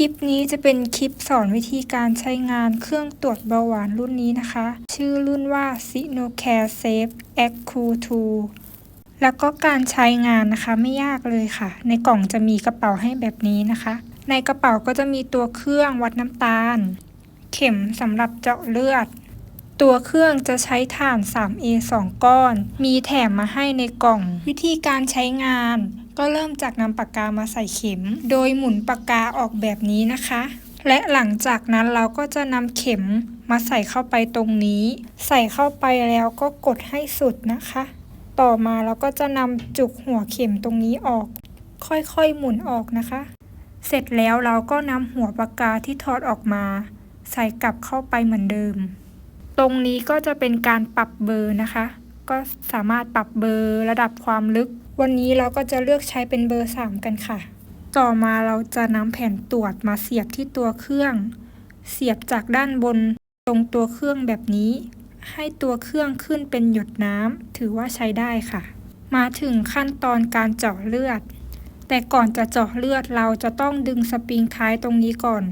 คลิปนี้จะเป็นคลิปสอนวิธีการใช้งานเครื่องตรวจเบาหวานรุ่นนี้นะคะ ชื่อรุ่นว่า Sinocare Safe Accu 2แล้วก็การใช้งานนะคะไม่ยากเลยค่ะ ในกล่องจะมีกระเป๋าให้แบบนี้นะคะ ในกระเป๋าก็จะมีตัวเครื่องวัดน้ำตาล เข็มสำหรับเจาะเลือด ตัวเครื่องจะใช้ถ่าน 3A 2 ก้อน มีแถมมาให้ในกล่อง วิธีการใช้งาน ก็เริ่มจากนำปากกามาใส่เข็ม โดยหมุนปากกาออกแบบนี้นะคะ และหลังจากนั้นเราก็จะนำเข็มมาใส่เข้าไปตรงนี้ ใส่เข้าไปแล้วก็กดให้สุดนะคะ ต่อมาเราก็จะนำจุกหัวเข็มตรงนี้ออก ค่อยๆหมุนออกนะคะ เสร็จแล้วเราก็นำหัวปากกาที่ถอดออกมา ใส่กลับเข้าไปเหมือนเดิม ตรงนี้ก็จะเป็นการปรับเบอร์นะคะ ก็สามารถปรับเบอร์ระดับความลึก วันนี้เราก็จะเลือกใช้เป็นเบอร์ 3 กันค่ะ ต่อมาเราจะนำแผ่นตรวจมาเสียบที่ตัวเครื่อง เสียบจากด้านบนตรงตัวเครื่องแบบนี้ ให้ตัวเครื่องขึ้นเป็นหยดน้ำถือว่าใช้ได้ค่ะ มาถึงขั้นตอนการเจาะเลือด แต่ก่อนจะเจาะเลือดเราจะต้องดึงสปริงท้ายตรงนี้ก่อน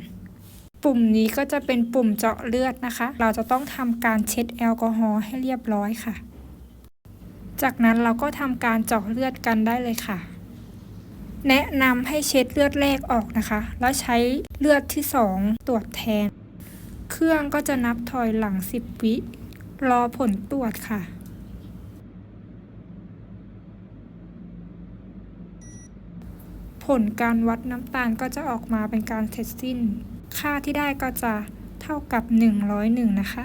ปุ่มนี้ก็จะเป็นปุ่มเจาะเลือดนะคะ เราจะต้องทำการเช็ดแอลกอฮอล์ให้เรียบร้อยค่ะ จากนั้นเราก็ทำการเจาะเลือดกันได้เลยค่ะ แนะนำให้เช็ดเลือดแรกออกนะคะ แล้วใช้เลือดที่ 2 ตรวจแทน เครื่องก็จะนับถอยหลัง 10 วิ รอผลตรวจค่ะผลการวัดน้ำตาลก็จะออกมาเป็นการเสร็จสิ้น ค่าที่ได้ก็จะเท่ากับ 101 นะคะ